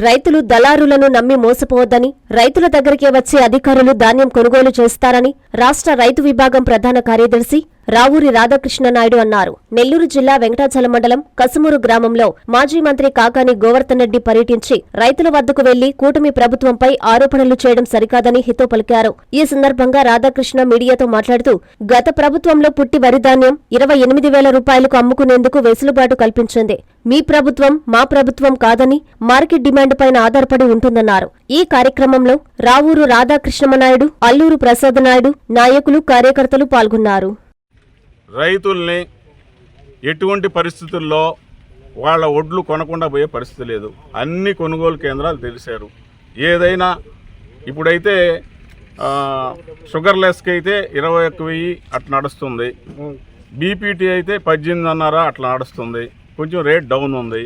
రైతులు దళారులను నమ్మి మోసపోవద్దని రైతుల దగ్గరికే వచ్చే అధికారులు ధాన్యం కొనుగోలు చేస్తారని రాష్ట్ర రైతు విభాగం ప్రధాన కార్యదర్శి రావూరి రాధాకృష్ణ నాయుడు అన్నారు. నెల్లూరు జిల్లా వెంకటాచలం మండలం కసుమూరు గ్రామంలో మాజీ మంత్రి కాకాని గోవర్ధన్ రెడ్డి పర్యటించి రైతుల వద్దకు వెళ్ళి కూటమి ప్రభుత్వంపై ఆరోపణలు చేయడం సరికాదని హితో పలికారు. ఈ సందర్భంగా రాధాకృష్ణ మీడియాతో మాట్లాడుతూ గత ప్రభుత్వంలో పుట్టి వరిధాన్యం ఇరవై ఎనిమిది వేల రూపాయలకు అమ్ముకునేందుకు వెసులుబాటు కల్పించింది. మీ ప్రభుత్వం మా ప్రభుత్వం కాదని మార్కెట్ డిమాండ్ పైన ఆధారపడి ఉంటుందన్నారు. ఈ కార్యక్రమంలో రావూరు రాధాకృష్ణమనాయుడు అల్లూరు ప్రసాద్ నాయుడు నాయకులు కార్యకర్తలు పాల్గొన్నారు. రైతుల్ని ఎటువంటి పరిస్థితుల్లో వాళ్ళ ఒడ్లు కొనకుండా పోయే పరిస్థితి లేదు. అన్ని కొనుగోలు కేంద్రాలు తెలిసారు. ఏదైనా ఇప్పుడైతే షుగర్లెస్కి షుగర్ లెస్కి అయితే ఇరవై ఒక్క వెయ్యి అట్లా నడుస్తుంది. బీపీటీ అయితే పద్దెనిమిదిన్నర అట్లా నడుస్తుంది. కొంచెం రేట్ డౌన్ ఉంది.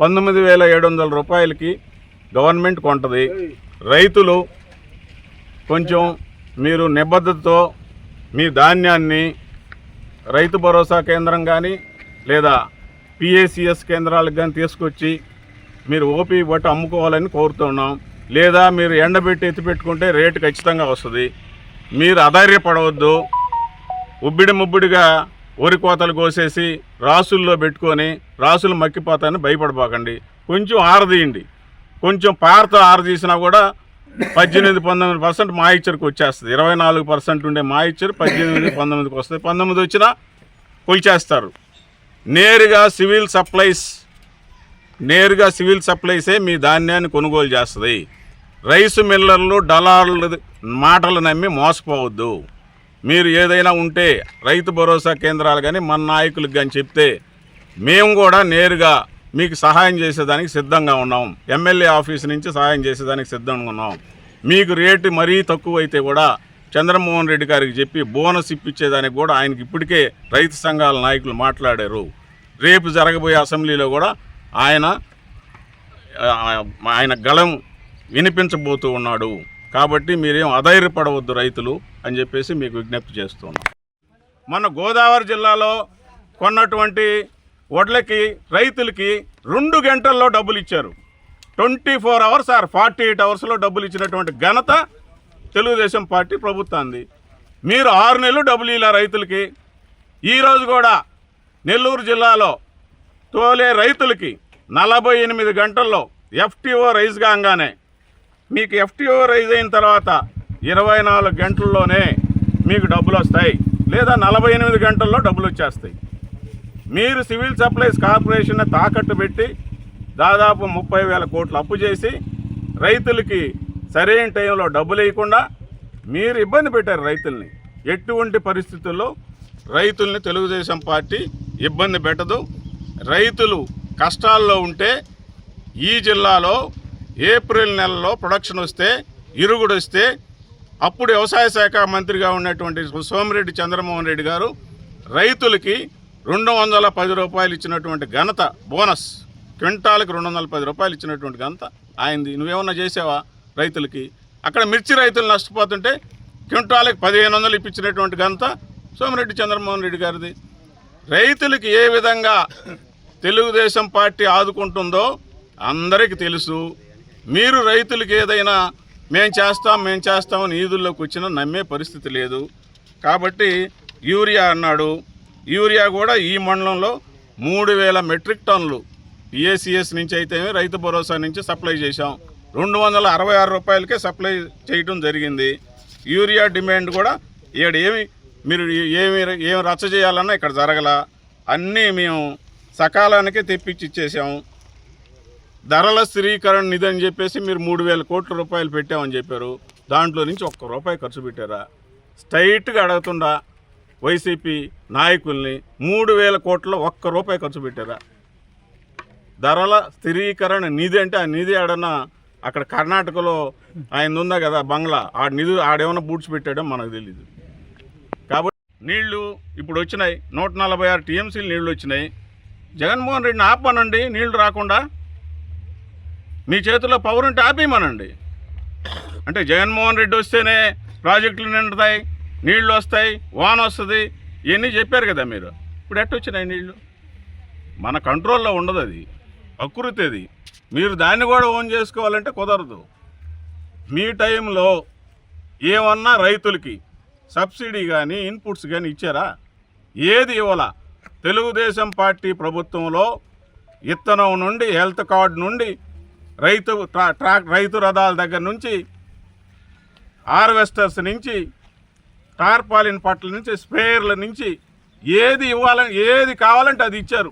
పంతొమ్మిది వేల ఏడు వందల రూపాయలకి గవర్నమెంట్ కొంటది. రైతులు కొంచెం మీరు నిబద్ధతతో మీ ధాన్యాన్ని రైతు భరోసా కేంద్రం కానీ లేదా పిఏసిఎస్ కేంద్రాలకు కానీ తీసుకొచ్చి మీరు ఓపీ బట్టి అమ్ముకోవాలని కోరుతున్నాం లేదా మీరు ఎండబెట్టి ఎత్తిపెట్టుకుంటే రేటు ఖచ్చితంగా వస్తుంది. మీరు అధైర్యపడవద్దు. ఉబ్బిడి ముబ్బిడిగా వరి కోతలు కోసేసి రాసుల్లో పెట్టుకొని రాసులు మక్కిపోతాయని భయపడబాకండి. కొంచెం ఆరదీయండి. కొంచెం పారతో ఆరదీసినా కూడా పద్దెనిమిది పంతొమ్మిది పర్సెంట్ మా ఇచ్చరికి వచ్చేస్తుంది. ఇరవై నాలుగు పర్సెంట్ ఉండే మా ఇచ్చరు పద్దెనిమిది పంతొమ్మిదికి వస్తుంది. పంతొమ్మిది వచ్చినా కొలిచేస్తారు. నేరుగా సివిల్ సప్లైస్ నేరుగా సివిల్ సప్లైసే మీ ధాన్యాన్ని కొనుగోలు చేస్తుంది. రైసు మిల్లర్లు డలార్లు మాటలు నమ్మి మోసపోవద్దు. మీరు ఏదైనా ఉంటే రైతు భరోసా కేంద్రాలు కానీ మన నాయకులకు కానీ చెప్తే మేము కూడా నేరుగా మీకు సహాయం చేసేదానికి సిద్ధంగా ఉన్నాం. ఎమ్మెల్యే ఆఫీస్ నుంచి సహాయం చేసేదానికి సిద్ధంగా ఉన్నాం. మీకు రేటు మరీ తక్కువ అయితే కూడా చంద్రమోహన్ రెడ్డి గారికి చెప్పి బోనస్ ఇప్పించేదానికి కూడా ఆయనకి ఇప్పటికే రైతు సంఘాల నాయకులు మాట్లాడారు. రేపు జరగబోయే అసెంబ్లీలో కూడా ఆయన ఆయన గళం వినిపించబోతూ ఉన్నాడు. కాబట్టి మీరేం అధైర్యపడవద్దు రైతులు అని చెప్పేసి మీకు విజ్ఞప్తి చేస్తున్నాం. మన గోదావరి జిల్లాలో కొన్నటువంటి వడ్లకి రైతులకి రెండు గంటల్లో డబ్బులు ఇచ్చారు. Twenty four hours or forty eight అవర్స్లో డబ్బులు ఇచ్చినటువంటి ఘనత తెలుగుదేశం పార్టీ ప్రభుత్వాన్ని మీరు ఆరు నెలలు డబ్బులు ఇలా రైతులకి? ఈరోజు కూడా నెల్లూరు జిల్లాలో తోలే రైతులకి నలభై ఎనిమిది గంటల్లో ఎఫ్టీఓ రైజ్ కాగానే మీకు ఎఫ్టీఓ రైజ్ అయిన తర్వాత ఇరవై నాలుగు గంటల్లోనే మీకు డబ్బులు వస్తాయి. లేదా నలభై ఎనిమిది గంటల్లో డబ్బులు వచ్చేస్తాయి. మీరు సివిల్ సప్లైస్ కార్పొరేషన్ తాకట్టు పెట్టి దాదాపు ముప్పై వేల కోట్లు అప్పు చేసి రైతులకి సరైన టైంలో డబ్బులు వేయకుండా మీరు ఇబ్బంది పెట్టారు రైతుల్ని. ఎటువంటి పరిస్థితుల్లో రైతుల్ని తెలుగుదేశం పార్టీ ఇబ్బంది పెట్టదు. రైతులు కష్టాల్లో ఉంటే ఈ జిల్లాలో ఏప్రిల్ నెలలో ప్రొడక్షన్ వస్తే ఇరుగుడు వస్తే అప్పుడు వ్యవసాయ శాఖ మంత్రిగా ఉన్నటువంటి సోమిరెడ్డి చంద్రమోహన్ రెడ్డి గారు రైతులకి రెండు వందల పది రూపాయలు ఇచ్చినటువంటి ఘనత బోనస్ క్వింటాల్కి రెండు వందల పది రూపాయలు ఇచ్చినటువంటి ఘనత ఆయనది. నువ్వేమన్నా చేసావా రైతులకి? అక్కడ మిర్చి రైతులు నష్టపోతుంటే క్వింటాల్కి పదిహేను వందలు ఇప్పించినటువంటి ఘనత సోమిరెడ్డి చంద్రమోహన్ రెడ్డి గారిది. రైతులకి ఏ విధంగా తెలుగుదేశం పార్టీ ఆదుకుంటుందో అందరికీ తెలుసు. మీరు రైతులకి ఏదైనా మేం చేస్తాం మేం చేస్తామని ఈదుల్లోకి వచ్చినా నమ్మే పరిస్థితి లేదు. కాబట్టి యూరియా అన్నాడు యూరియా కూడా ఈ మండలంలో మూడు వేల మెట్రిక్ టన్నులు పిఎస్సిఎస్ నుంచి అయితే రైతు భరోసా నుంచి సప్లై చేశాం. రెండు వందల అరవై ఆరు రూపాయలకే సప్లై చేయడం జరిగింది. యూరియా డిమాండ్ కూడా ఇక్కడ ఏమి మీరు ఏమి ఏమి రచ్చ చేయాలన్నా ఇక్కడ జరగల. అన్నీ మేము సకాలానికే తెప్పించి ఇచ్చేసాము ధరల స్థిరీకరణ నిధి అని చెప్పేసి మీరు మూడు వేల కోట్ల రూపాయలు పెట్టామని చెప్పారు. దాంట్లో నుంచి ఒక్క రూపాయి ఖర్చు పెట్టారా. స్ట్రైట్గా అడుగుతుండా. వైసీపీ నాయకుల్ని మూడు వేల కోట్ల ఒక్క రూపాయి ఖర్చు పెట్టారా? ధరల స్థిరీకరణ నిధి అంటే ఆ నిధి ఆడన్నా అక్కడ కర్ణాటకలో ఆయన ఉందా కదా బంగ్లా ఆ నిధి ఆడేమన్నా బూడ్చి పెట్టాడో మనకు తెలియదు కాబట్టి నీళ్ళు ఇప్పుడు వచ్చినాయి నూట నలభై ఆరు టీఎంసీలు నీళ్ళు వచ్చినాయి. జగన్మోహన్ రెడ్డిని ఆపమనండి నీళ్ళు రాకుండా. మీ చేతిలో పవర్ ఉంటే ఆపేయమనండి. అంటే జగన్మోహన్ రెడ్డి వస్తేనే ప్రాజెక్టులు నిండుతాయి నీళ్ళు వస్తాయి వాన వస్తుంది ఇవన్నీ చెప్పారు కదా మీరు. ఇప్పుడు ఎట్ట వచ్చినాయి నీళ్ళు మన కంట్రోల్లో ఉండదు అది. ప్రకృతి అది. మీరు దాన్ని కూడా ఓన్ చేసుకోవాలంటే కుదరదు. మీ టైంలో ఏమన్నా రైతులకి సబ్సిడీ కానీ ఇన్పుట్స్ కానీ ఇచ్చారా? ఏది ఇవ్వాల? తెలుగుదేశం పార్టీ ప్రభుత్వంలో ఇత్తనం నుండి హెల్త్ కార్డు నుండి రైతు ట్రా- ట్రాక్ రైతు రథాల దగ్గర నుంచి హార్వెస్టర్స్ నుంచి టార్పాలిన్ పట్ల నుంచి స్ప్రేయర్ల నుంచి ఏది ఇవ్వాలని ఏది కావాలంటే అది ఇచ్చారు.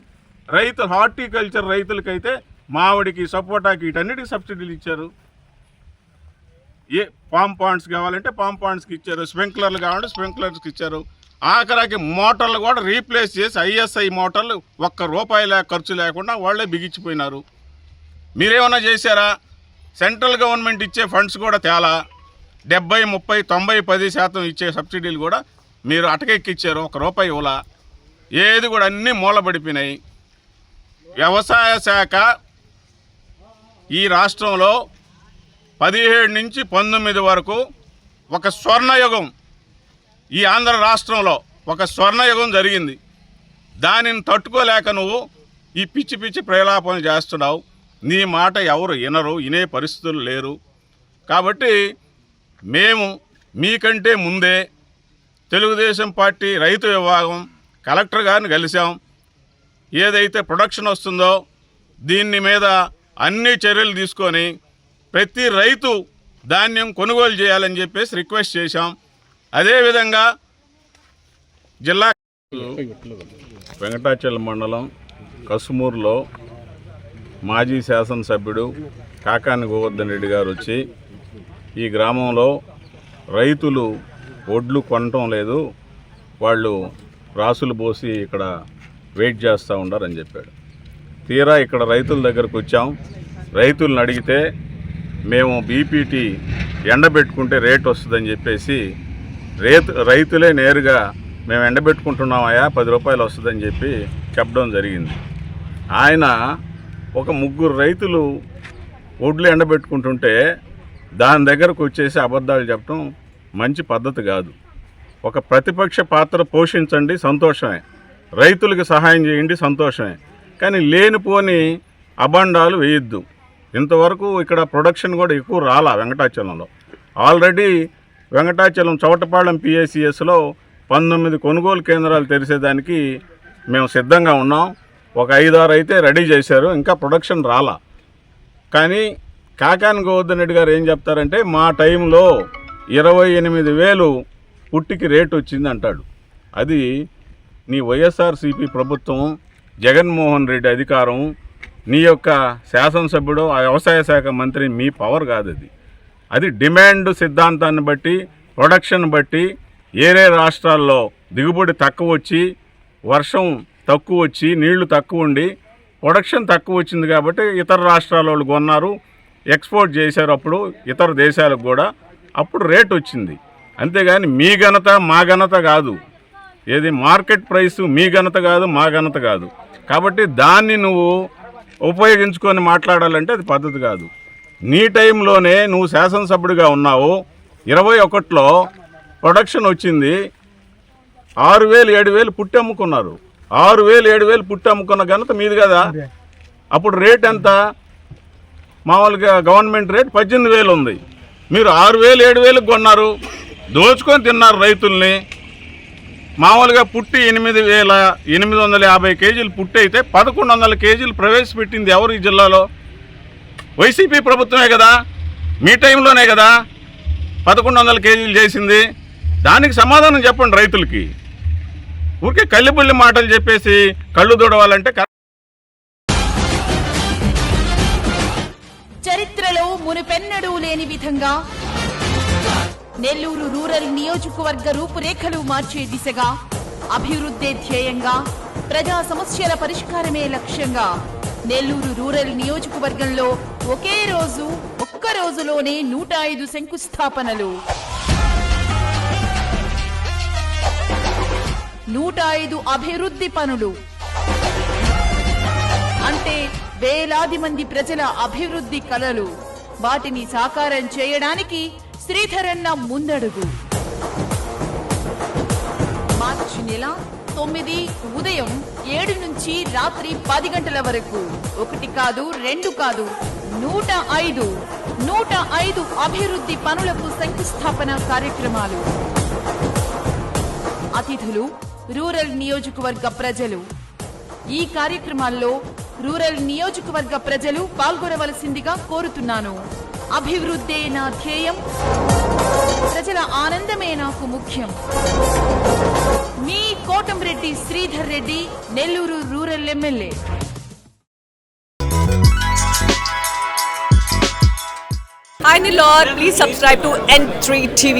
రైతు హార్టికల్చర్ రైతులకైతే మామిడికి సపోటాకి వీటన్నిటికి సబ్సిడీలు ఇచ్చారు. ఏ పామ్ పాండ్స్ కావాలంటే పామ్ పాండ్స్కి ఇచ్చారు స్ప్రింక్లర్లు కావాలంటే స్ప్రింక్లర్స్కి ఇచ్చారు. ఆఖరికి మోటార్లు కూడా రీప్లేస్ చేసి ఐఎస్ఐ మోటార్లు ఒక్క రూపాయి లే ఖర్చు లేకుండా వాళ్ళే బిగించిపోయినారు. మీరేమన్నా చేశారా? సెంట్రల్ గవర్నమెంట్ ఇచ్చే ఫండ్స్ కూడా తేలా. డెబ్బై ముప్పై తొంభై పది శాతం ఇచ్చే సబ్సిడీలు కూడా మీరు అటకెక్కిచ్చారు. ఒక రూపాయి ఇవ్వాల. ఏది కూడా అన్నీ మూలబడిపోయినాయి. వ్యవసాయ శాఖ ఈ రాష్ట్రంలో పదిహేడు నుంచి పంతొమ్మిది వరకు ఒక స్వర్ణయుగం. ఈ ఆంధ్ర రాష్ట్రంలో ఒక స్వర్ణయుగం జరిగింది. దానిని తట్టుకోలేక నువ్వు ఈ పిచ్చి పిచ్చి ప్రలాపనలు చేస్తున్నావు. నీ మాట ఎవరు వినరు వినే పరిస్థితులు లేరు. కాబట్టి మేము మీకంటే ముందే తెలుగుదేశం పార్టీ రైతు విభాగం కలెక్టర్ గారిని కలిసాం ఏదైతే ప్రొడక్షన్ వస్తుందో దీన్ని మీద అన్ని చర్యలు తీసుకొని ప్రతి రైతు ధాన్యం కొనుగోలు చేయాలని చెప్పేసి రిక్వెస్ట్ చేశాం. అదేవిధంగా జిల్లా వెంకటాచలం మండలం కసుమూరులో మాజీ శాసనసభ్యుడు కాకాని గోవర్ధన్ రెడ్డి గారు వచ్చి ఈ గ్రామంలో రైతులు ఒడ్లు కొనటం లేదు. వాళ్ళు రాసులు పోసి ఇక్కడ వెయిట్ చేస్తూ ఉండారని చెప్పాడు. తీరా ఇక్కడ రైతుల దగ్గరకు వచ్చాం. రైతులను అడిగితే మేము బీపీటీ ఎండబెట్టుకుంటే రేట్ వస్తుందని చెప్పేసి రేతు రైతులే నేరుగా మేము ఎండబెట్టుకుంటున్నామయ్యా పది రూపాయలు వస్తుందని చెప్పి చెప్పడం జరిగింది. ఆయన ఒక ముగ్గురు రైతులు ఒడ్లు ఎండబెట్టుకుంటుంటే దాని దగ్గరకు వచ్చేసి అబద్ధాలు చెప్పడం మంచి పద్ధతి కాదు. ఒక ప్రతిపక్ష పాత్ర పోషించండి సంతోషమే. రైతులకు సహాయం చేయండి సంతోషమే. కానీ లేనిపోని అబండాలు వేయొద్దు. ఇంతవరకు ఇక్కడ ప్రొడక్షన్ కూడా ఎక్కువ రాలా వెంకటాచలంలో. ఆల్రెడీ వెంకటాచలం చౌటపాళెం పిఏసిఎస్లో పంతొమ్మిది కొనుగోలు కేంద్రాలు తెరిచేదానికి మేము సిద్ధంగా ఉన్నాం. ఒక ఐదారు అయితే రెడీ చేశారు ఇంకా ప్రొడక్షన్ రాలా. కానీ కాకాని గోవర్ధన్ రెడ్డి గారు ఏం చెప్తారంటే మా టైంలో ఇరవై ఎనిమిది వేలు పుట్టికి రేటు వచ్చింది అంటాడు. అది నీ వైఎస్ఆర్సీపీ ప్రభుత్వం జగన్మోహన్ రెడ్డి అధికారం నీ యొక్క శాసనసభ్యుడు ఆ వ్యవసాయ శాఖ మంత్రి మీ పవర్ కాదు అది అది డిమాండ్ సిద్ధాంతాన్ని బట్టి ప్రొడక్షన్ బట్టి ఏరే రాష్ట్రాల్లో దిగుబడి తక్కువ వచ్చి వర్షం తక్కువ వచ్చి నీళ్ళు తక్కువ ఉండి ప్రొడక్షన్ తక్కువ వచ్చింది కాబట్టి ఇతర రాష్ట్రాల వాళ్ళు కొన్నారు. ఎక్స్పోర్ట్ చేశారు అప్పుడు ఇతర దేశాలకు కూడా అప్పుడు రేట్ వచ్చింది. అంతేగాని మీ ఘనత మా ఘనత కాదు. ఏది మార్కెట్ ప్రైస్ మీ ఘనత కాదు మా ఘనత కాదు. కాబట్టి దాన్ని నువ్వు ఉపయోగించుకొని మాట్లాడాలంటే అది పద్ధతి కాదు. నీ టైంలోనే నువ్వు శాసనసభ్యుడిగా ఉన్నావు. ఇరవై ఒకటిలో ప్రొడక్షన్ వచ్చింది. ఆరు వేలు ఏడు వేలు పుట్టి అమ్ముకున్నారు. ఆరు వేలు ఏడు వేలు పుట్టి అమ్ముకున్న ఘనత మీది కదా. అప్పుడు రేట్ ఎంత? మామూలుగా గవర్నమెంట్ రేట్ పద్దెనిమిది వేలు ఉంది. మీరు ఆరు వేలు ఏడు వేలకు కొన్నారు. దోచుకొని తిన్నారు రైతుల్ని. మామూలుగా పుట్టి ఎనిమిది వేల ఎనిమిది వందల యాభై కేజీలు పుట్టి అయితే పదకొండు వందల కేజీలు ప్రవేశపెట్టింది ఎవరు ఈ జిల్లాలో? వైసీపీ ప్రభుత్వమే కదా. మీ టైంలోనే కదా పదకొండు వందల కేజీలు చేసింది. దానికి సమాధానం చెప్పండి రైతులకి. ఊరికే కళ్ళిబుల్లి మాటలు చెప్పేసి కళ్ళు దూడవాలంటే విధంగా నెల్లూరు రూరల్ నియోజకవర్గ రూపురేఖలు మార్చే దిశగా అభివృద్ధే ధ్యేయంగా ప్రజా సమస్యల పరిష్కారమే లక్ష్యంగా నెల్లూరు రూరల్ నియోజకవర్గంలో ఒకే రోజు ఒక్క రోజులోనే నూట ఐదు శంకుస్థాపనలు. నూట ఐదు అభివృద్ధి పనులు. అంటే వేలాది మంది ప్రజల అభివృద్ధి కలలు. వాటిని సాకారం చేయడానికి శ్రీధరన్న ముందడుగు. మార్చి నెల తొమ్మిది ఉదయం ఏడు నుంచి రాత్రి పది గంటల వరకు. ఒకటి కాదు రెండు కాదు నూట ఐదు నూట ఐదు అభివృద్ధి పనులకు శంకుస్థాపన కార్యక్రమాలు. అతిథులు రూరల్ నియోజకవర్గ ప్రజలు. ఈ కార్యక్రమాల్లో రూరల్ నియోజకవర్గ ప్రజలు పాల్గొనవలసిందిగా కోరుతున్నాను. అభివృద్ధే నా ధ్యేయం. ప్రజల ఆనందమే నాకు ముఖ్యం. మీ Kotamreddy Sridhar Reddy Nellore rural MLA. Hi Nilor, please subscribe to N3 TV.